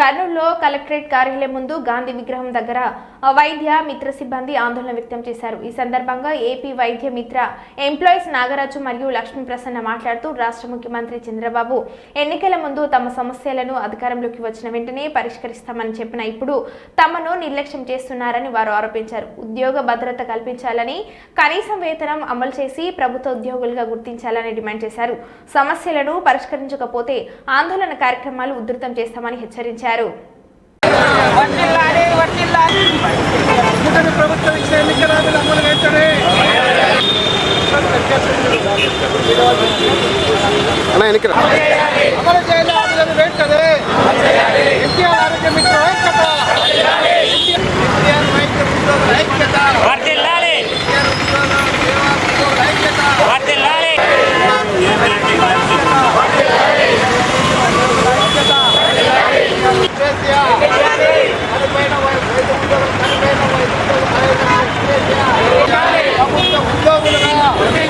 కర్నూలులో కలెక్టరేట్ కార్యాలయం ముందు గాంధీ విగ్రహం దగ్గర వైద్య మిత్ర సిబ్బంది ఆందోళన వ్యక్తం చేశారు. ఈ సందర్భంగా ఏపీ వైద్య మిత్ర ఎంప్లాయీస్ నాగరాజు మరియు లక్ష్మీ ప్రసన్న మాట్లాడుతూ రాష్ట్ర ముఖ్యమంత్రి చంద్రబాబు ఎన్నికల ముందు తమ సమస్యలను అధికారంలోకి వచ్చిన వెంటనే పరిష్కరిస్తామని చెప్పిన ఇప్పుడు తమను నిర్లక్ష్యం చేస్తున్నారని వారు ఆరోపించారు. ఉద్యోగ భద్రత కల్పించాలని కనీసం వేతనం అమలు చేసి ప్రభుత్వ ఉద్యోగులుగా గుర్తించాలని డిమాండ్ చేశారు. సమస్యలను పరిష్కరించకపోతే ఆందోళన కార్యక్రమాలు ఉధృతం చేస్తామని హెచ్చరించారు. మిత్ర ఐక్యత ఎన్టీఆర్ వైద్య ఉద్యోగుల ఐక్యత వర్ధిల్లాలి ఎన్టీఆర్ ఉద్యోగుల సేవా ఉద్యోగుల ఐక్యత వర్ధిల్లాలి కేసీఆర్ చనిపోయిన వై- వైద్య ఉద్యోగులు చనిపోయిన వైద్య ఉద్యోగుల ఆరోగ్య కేసీఆర్ ప్రభుత్వ ఉద్యోగులుగా ప్రభుత్వ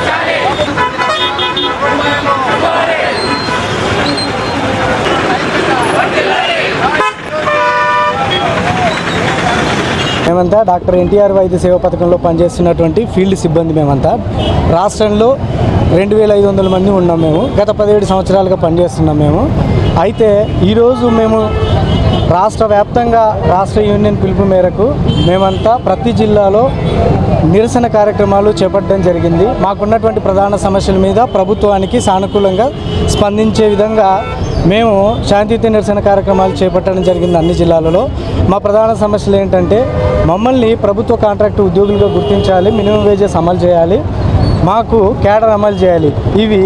రూపాయలు మేమంతా డాక్టర్ ఎన్టీఆర్ వైద్య సేవ పథకంలో పనిచేస్తున్నటువంటి ఫీల్డ్ సిబ్బంది మేమంతా. రాష్ట్రంలో రెండు వేల ఐదు వందల మంది ఉన్నాం మేము. గత పదిహేడు సంవత్సరాలుగా పనిచేస్తున్నాం మేము. అయితే ఈరోజు మేము రాష్ట్ర వ్యాప్తంగా రాష్ట్ర యూనియన్ పిలుపు మేరకు మేమంతా ప్రతి జిల్లాలో నిరసన కార్యక్రమాలు చేపట్టడం జరిగింది. మాకున్నటువంటి ప్రధాన సమస్యల మీద ప్రభుత్వానికి సానుకూలంగా స్పందించే విధంగా మేము శాంతియుత నిరసన కార్యక్రమాలు చేపట్టడం జరిగింది అన్ని జిల్లాలలో. మా ప్రధాన సమస్యలు ఏంటంటే మమ్మల్ని ప్రభుత్వ కాంట్రాక్ట్ ఉద్యోగులుగా గుర్తించాలి మినిమం వేజెస్ అమలు చేయాలి మాకు కేడర్ అమలు చేయాలి. ఇవి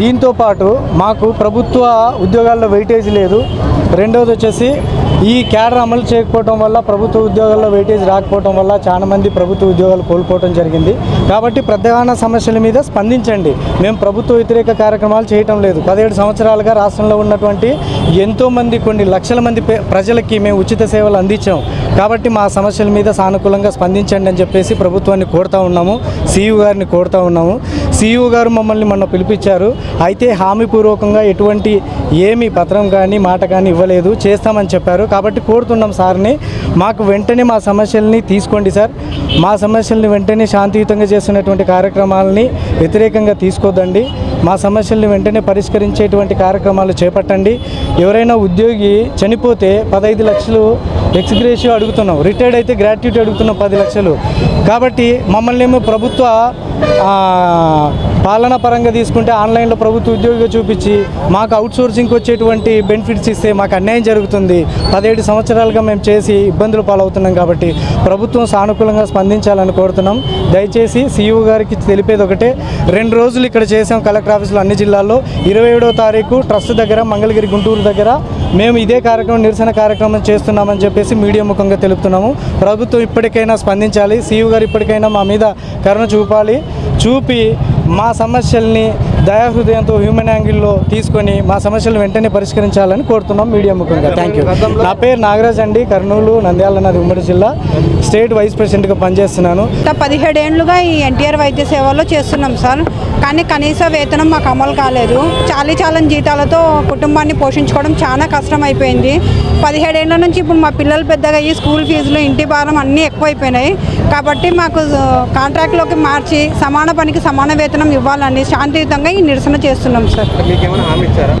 దీంతో పాటు మాకు ప్రభుత్వ ఉద్యోగాల్లో వెయిటేజ్ లేదు. రెండవది వచ్చేసి ఈ క్యాడర్ అమలు చేయకపోవడం వల్ల ప్రభుత్వ ఉద్యోగాల్లో వెయిటేజ్ రాకపోవడం వల్ల చాలా మంది ప్రభుత్వ ఉద్యోగాలు కోల్పోవడం జరిగింది. కాబట్టి ప్రధాన సమస్యల మీద స్పందించండి. మేము ప్రభుత్వ వ్యతిరేక కార్యక్రమాలు చేయటం లేదు. పదిహేడు సంవత్సరాలుగా రాష్ట్రంలో ఉన్నటువంటి ఎంతోమంది కొన్ని లక్షల మంది పే- ప్రజలకి మేము ఉచిత సేవలు అందించాం. కాబట్టి మా సమస్యల మీద సానుకూలంగా స్పందించండి అని చెప్పేసి ప్రభుత్వాన్ని కోరుతా ఉన్నాము. సీఈఓ గారిని కోరుతా ఉన్నాము. సీఈఓ గారు మమ్మల్ని మొన్న పిలిపించారు. అయితే హామీపూర్వకంగా ఎటువంటి ఏమి పత్రం కానీ మాట కానీ ఇవ్వలేదు. చేస్తామని చెప్పారు. కాబట్టి కోరుతున్నాం సార్ని. మాకు వెంటనే మా సమస్యల్ని తీసుకోండి సార్. మా సమస్యల్ని వెంటనే శాంతియుతంగా చేస్తున్నటువంటి కార్యక్రమాలని వ్యతిరేకంగా తీసుకోదండి. మా సమస్యల్ని వెంటనే పరిష్కరించేటువంటి కార్యక్రమాలు చేపట్టండి. ఎవరైనా ఉద్యోగి చనిపోతే పదహైదు లక్షలు ఎక్స్గ్రేషియో అడుగుతున్నాం. రిటైర్డ్ అయితే గ్రాట్యుటీ అడుగుతున్నాం పది లక్షలు. కాబట్టి మమ్మల్ని ఏమో ప్రభుత్వ పాలన పరంగా తీసుకుంటే ఆన్లైన్లో ప్రభుత్వ ఉద్యోగిగా చూపించి మాకు అవుట్సోర్సింగ్కి వచ్చేటువంటి బెనిఫిట్స్ ఇస్తే మాకు అన్యాయం జరుగుతుంది. పదిహేడు సంవత్సరాలుగా మేము చేసి ఇబ్బందులు పాలవుతున్నాం కాబట్టి ప్రభుత్వం సానుకూలంగా స్పందించాలని కోరుతున్నాం. దయచేసి సీఈఓ గారికి తెలిపేది ఒకటే రెండు రోజులు ఇక్కడ చేసాం కలెక్టర్ ఆఫీసులో అన్ని జిల్లాల్లో. ఇరవై ఏడో తారీఖు ట్రస్ట్ దగ్గర మంగళగిరి గుంటూరు దగ్గర మేము ఇదే కార్యక్రమం నిరసన కార్యక్రమం చేస్తున్నామని చెప్పేసి మీడియా ముఖంగా తెలుపుతున్నాము. ప్రభుత్వం ఇప్పటికైనా స్పందించాలి సీఈఓ గారు ఇప్పటికైనా మా మీద కరుణ చూపాలి. చూపి మా సమస్యల్ని దయాహృదయంతో హ్యూమన్ యాంగిల్లో తీసుకొని మా సమస్యలు వెంటనే పరిష్కరించాలని కోరుతున్నాం మీడియా ముఖంగా. థ్యాంక్ యూ నా పేరు నాగరాజ్ అండి. కర్నూలు నంద్యాల నాది ఉమ్మడి జిల్లా. స్టేట్ వైస్ ప్రెసిడెంట్గా పనిచేస్తున్నాను. పదిహేడేళ్ళుగా ఈ ఎన్టీఆర్ వైద్య సేవలో చేస్తున్నాం సార్. కానీ కనీస వేతనం మాకు అమలు కాలేదు. చాలీ చాలని జీతాలతో కుటుంబాన్ని పోషించుకోవడం చాలా కష్టం అయిపోయింది పదిహేడేళ్ళ నుంచి ఇప్పుడు మా పిల్లలు పెద్దగా అయ్యి స్కూల్ ఫీజులు ఇంటి భారం అన్నీ ఎక్కువైపోయినాయి. కాబట్టి మాకు కాంట్రాక్ట్లోకి మార్చి సమాన పనికి సమాన వేతనం ఇవ్వాలని శాంతియుతంగా ఈ నిరసన చేస్తున్నాం సార్.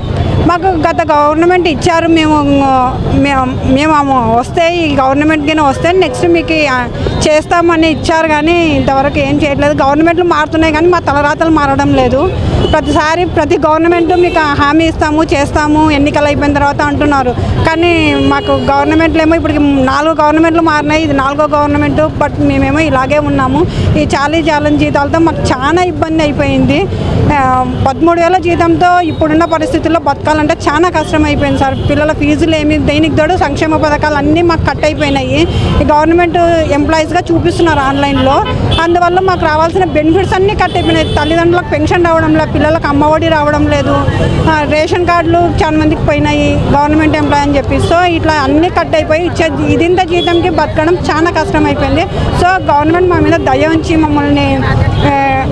మాకు గత గవర్నమెంట్ ఇచ్చారు మేము మేము మేము వస్తే ఈ గవర్నమెంట్ వస్తే నెక్స్ట్ మీకు చేస్తామని ఇచ్చారు కానీ ఇంతవరకు ఏం చేయట్లేదు. గవర్నమెంట్లు మారుతున్నాయి కానీ మా తలరాతలు మారడం లేదు. ప్రతిసారి ప్రతి గవర్నమెంట్ మీకు హామీ ఇస్తాము చేస్తాము ఎన్నికలు అయిపోయిన తర్వాత అంటున్నారు. కానీ మాకు గవర్నమెంట్లు ఏమో ఇప్పుడు నాలుగు గవర్నమెంట్లు మారినాయి. ఇది నాలుగో గవర్నమెంట్ బట్ మేమేమో ఇలాగే ఉన్నాము. ఈ చాలీ చాలని జీతాలతో మాకు చాలా ఇబ్బంది అయిపోయింది. పదమూడు వేల జీతంతో ఇప్పుడున్న పరిస్థితుల్లో బతకాలంటే చాలా కష్టం అయిపోయింది సార్. పిల్లల ఫీజులు ఏమి దేనికి తోడు సంక్షేమ పథకాలు అన్నీ మాకు కట్ అయిపోయినాయి. ఈ గవర్నమెంట్ ఎంప్లాయీస్గా చూపిస్తున్నారు ఆన్లైన్లో. అందువల్ల మాకు రావాల్సిన బెనిఫిట్స్ అన్నీ కట్ అయిపోయినాయి. తల్లిదండ్రులకు పెన్షన్ రావడం లేదు పిల్లలకు అమ్మఒడి రావడం లేదు. రేషన్ కార్డులు చాలా మందికి పోయినాయి గవర్నమెంట్ ఎంప్లాయ్ అని చెప్పి. సో ఇట్లా అన్నీ కట్ అయిపోయి ఇచ్చే ఇదింత జీతంకి బతకడం చాలా కష్టం అయిపోయింది సో గవర్నమెంట్ మా మీద దయ ఉంచి మమ్మల్ని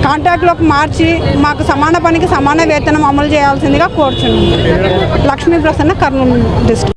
కాంట్రాక్ట్లోకి మార్చి మాకు సమాన పనికి సమాన వేతనం అమలు చేయాల్సిందిగా కోరుచున్నాం. లక్ష్మీ ప్రసన్న కర్నూలు డిస్ట్రిక్ట్.